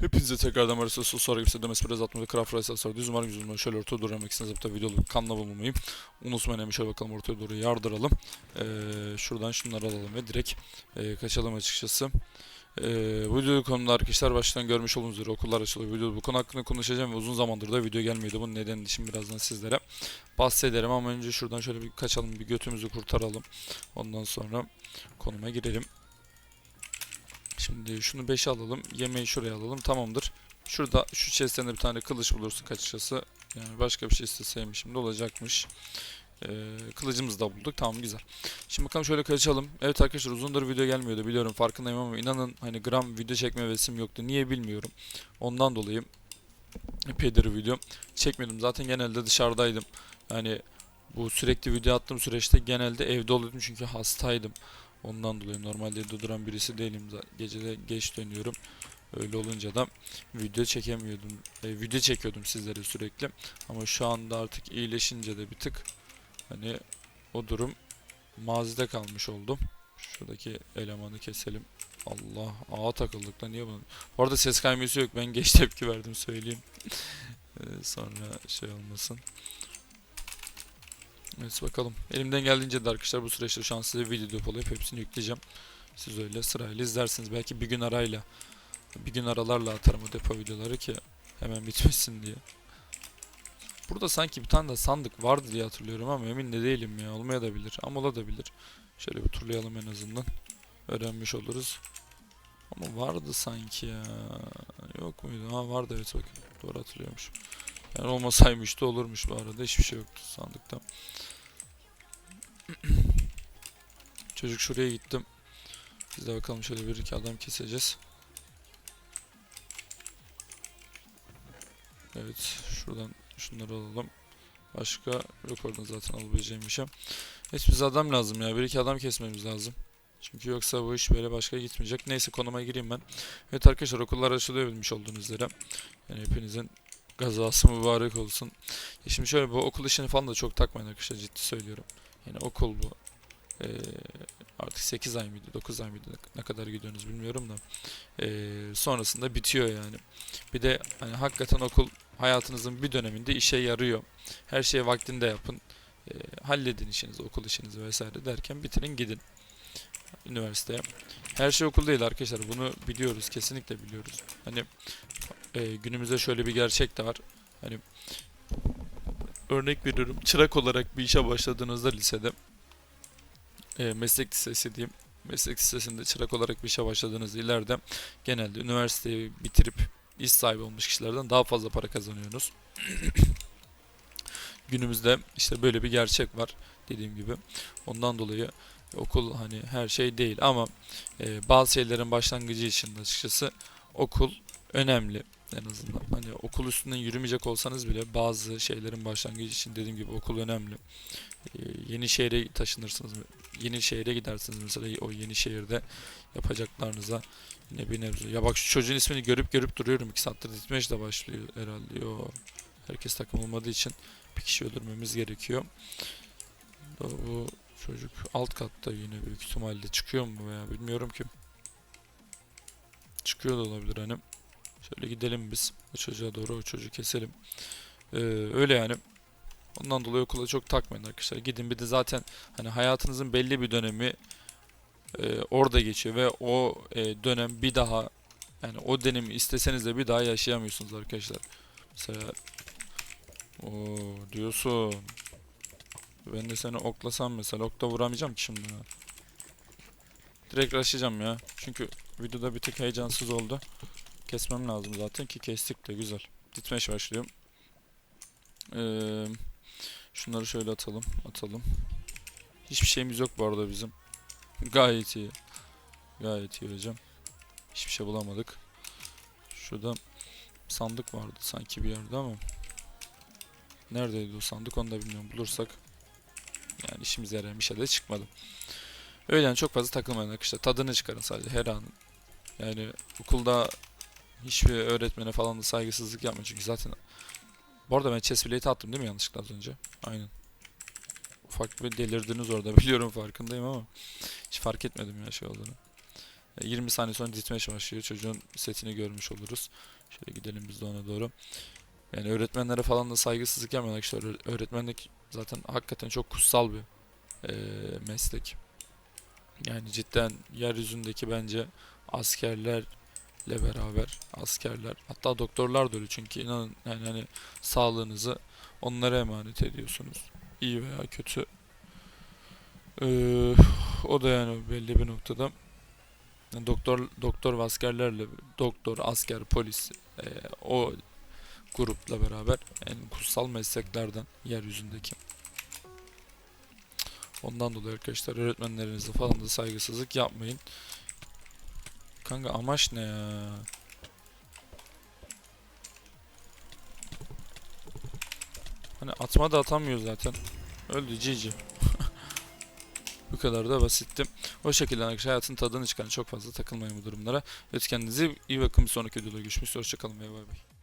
Hepinize tekrardan merhaba. Sosyal gibi sedem espri atmadı craft rice asar düz umarım yüzümden şöyle ortaya doğru yemek istiniz bu videolu kanla bulunmayayım unutmayın. Şöyle bakalım ortaya doğru yardıralım. Ee, şuradan şunları alalım ve direkt e, kaçalım açıkçası. Ee, bu videonun konuda arkadaşlar baştan görmüş olduğunuz üzere okullar açılıyor. Videoda bu konu hakkında konuşacağım ve uzun zamandır da video gelmiyordu. Bunun nedenini şimdi birazdan sizlere bahsederim. Ama önce şuradan şöyle bir kaçalım bir götümüzü kurtaralım. Ondan sonra konuma girelim Şimdi şunu 5'e alalım. Yemeği şuraya alalım. Tamamdır. Şurada şu chest'ten bir tane kılıç bulursak açıkçası. Yani başka bir şey isteseymişim de olacakmış. Ee, kılıcımızı da bulduk. Tamam güzel. Şimdi bakalım şöyle kaçalım. Evet arkadaşlar uzundur video gelmiyordu biliyorum farkındayım ama inanın hani gram video çekme hevesim yoktu. Niye bilmiyorum. Ondan dolayı epeydir video çekmedim. Zaten genelde dışarıdaydım. Yani bu sürekli video attığım süreçte genelde evde oluyordum çünkü hastaydım. Ondan dolayı normalde evde duran birisi değilim. Gecede geç dönüyorum. Öyle olunca da video çekemiyordum. E, video çekiyordum sizlere sürekli. Ama şu anda artık iyileşince de bir tık hani o durum mazide kalmış oldum. Şuradaki elemanı keselim. Allah ağa takıldık da niye bunu? Bu arada ses kayması yok. Ben geç tepki verdim söyleyeyim. E, sonra şey olmasın. Evet bakalım. Elimden geldiğince de arkadaşlar bu süreçte şu an size video depolayıp hepsini yükleyeceğim. Siz öyle sırayla izlersiniz. Belki bir gün arayla bir gün aralarla atarım o depo videoları ki hemen bitmesin diye. Burada sanki bir tane de sandık vardı diye hatırlıyorum ama emin de değilim ya. Olmaya da bilir ama olabilir. Şöyle bir turlayalım en azından. Öğrenmiş oluruz. Ama vardı sanki ya. Yok muydu? Ha vardı evet bakın. Doğru hatırlıyormuş. Yani olmasaymış da olurmuş bu arada. Hiçbir şey yoktu sandıkta. Çocuk şuraya gittim. Biz de bakalım şöyle bir iki adam keseceğiz. Evet şuradan şunları alalım. Başka yok zaten alabileceğim bir şey. Evet bize adam lazım ya. Bir iki adam kesmemiz lazım. Çünkü yoksa bu iş böyle başka gitmeyecek. Neyse konuma gireyim ben. Evet arkadaşlar okullar açılıyor bilmiş olduğunuz üzere. Yani hepinizin Gazası mübarek olsun. Şimdi şöyle bu okul işini falan da çok takmayın arkadaşlar ciddi söylüyorum. Yani okul bu. Ee, artık 8 ay mıydı 9 ay mıydı ne kadar gidiyorsunuz bilmiyorum da. Ee, sonrasında bitiyor yani. Bir de hani hakikaten okul hayatınızın bir döneminde işe yarıyor. Her şeyi vaktinde yapın. Ee, halledin işinizi, okul işinizi vesaire derken bitirin gidin. Üniversiteye. Her şey okul değil arkadaşlar. Bunu biliyoruz. Kesinlikle biliyoruz. Hani e, günümüzde şöyle bir gerçek de var. Hani örnek veriyorum çırak olarak bir işe başladığınızda lisede e, meslek lisesi diyeyim. Meslek lisesinde çırak olarak bir işe başladığınızda ileride genelde üniversiteyi bitirip iş sahibi olmuş kişilerden daha fazla para kazanıyorsunuz. Günümüzde işte böyle bir gerçek var dediğim gibi. Ondan dolayı okul hani her şey değil ama e, bazı şeylerin başlangıcı için açıkçası okul önemli en azından. Hani okul üstünden yürümeyecek olsanız bile bazı şeylerin başlangıcı için dediğim gibi okul önemli. Ee, yeni şehre taşınırsınız. Yeni şehre gidersiniz mesela o yeni şehirde yapacaklarınıza yine bir nebze. Ya bak şu çocuğun ismini görüp görüp duruyorum. 2 saattir ditmeş de başlıyor herhalde. Yo. Herkes takım olmadığı için bir kişi öldürmemiz gerekiyor. Bu çocuk alt katta yine büyük ihtimalle çıkıyor mu veya bilmiyorum ki. Çıkıyor da olabilir hani. Şöyle gidelim biz. O çocuğa doğru o çocuğu keselim. Ee, öyle yani. Ondan dolayı okula çok takmayın arkadaşlar. Gidin bir de zaten hani hayatınızın belli bir dönemi e, orada geçiyor ve o e, dönem bir daha yani o dönemi isteseniz de bir daha yaşayamıyorsunuz arkadaşlar. Mesela o diyorsun. Ben de seni oklasam mesela okta vuramayacağım ki şimdi. Direkt rushlayacağım ya. Çünkü videoda bir tık heyecansız oldu. Kesmem lazım zaten ki kestik de güzel. Ditmeş başlıyorum. Ee, şunları şöyle atalım. Atalım. Hiçbir şeyimiz yok bu arada bizim. Gayet iyi. Gayet iyi hocam. Hiçbir şey bulamadık. Şurada sandık vardı sanki bir yerde ama. Neredeydi o sandık onu da bilmiyorum. Bulursak. Yani işimize yarayan bir şey de çıkmadı. Öyle yani çok fazla takılmayın arkadaşlar. Tadını çıkarın sadece her an. Yani okulda hiçbir öğretmene falan da saygısızlık yapma çünkü zaten bu arada ben chest plate'i attım değil mi yanlışlıkla az önce? Aynen. Ufak bir delirdiniz orada biliyorum farkındayım ama hiç fark etmedim ya şey olduğunu. E, 20 saniye sonra ditmeş başlıyor. Çocuğun setini görmüş oluruz. Şöyle gidelim biz de ona doğru. Yani öğretmenlere falan da saygısızlık arkadaşlar. Öğ- Öğretmenlik zaten hakikaten çok kutsal bir e, meslek. Yani cidden yeryüzündeki bence askerlerle beraber askerler hatta doktorlar da öyle çünkü inanın yani hani sağlığınızı onlara emanet ediyorsunuz. İyi veya kötü. Ee, o da yani belli bir noktada Yani doktor doktor ve askerlerle doktor, asker, polis e, o grupla beraber en kutsal mesleklerden yeryüzündeki. Ondan dolayı arkadaşlar öğretmenlerinize falan da saygısızlık yapmayın. Kanka amaç ne ya? Hani atma da atamıyor zaten. Öldü cici. Bu kadar da basitti. O şekilde arkadaşlar hayatın tadını çıkarın. Çok fazla takılmayın bu durumlara. Evet kendinize iyi bakın. Bir sonraki videoda görüşmek üzere. Hoşçakalın ve bay bay.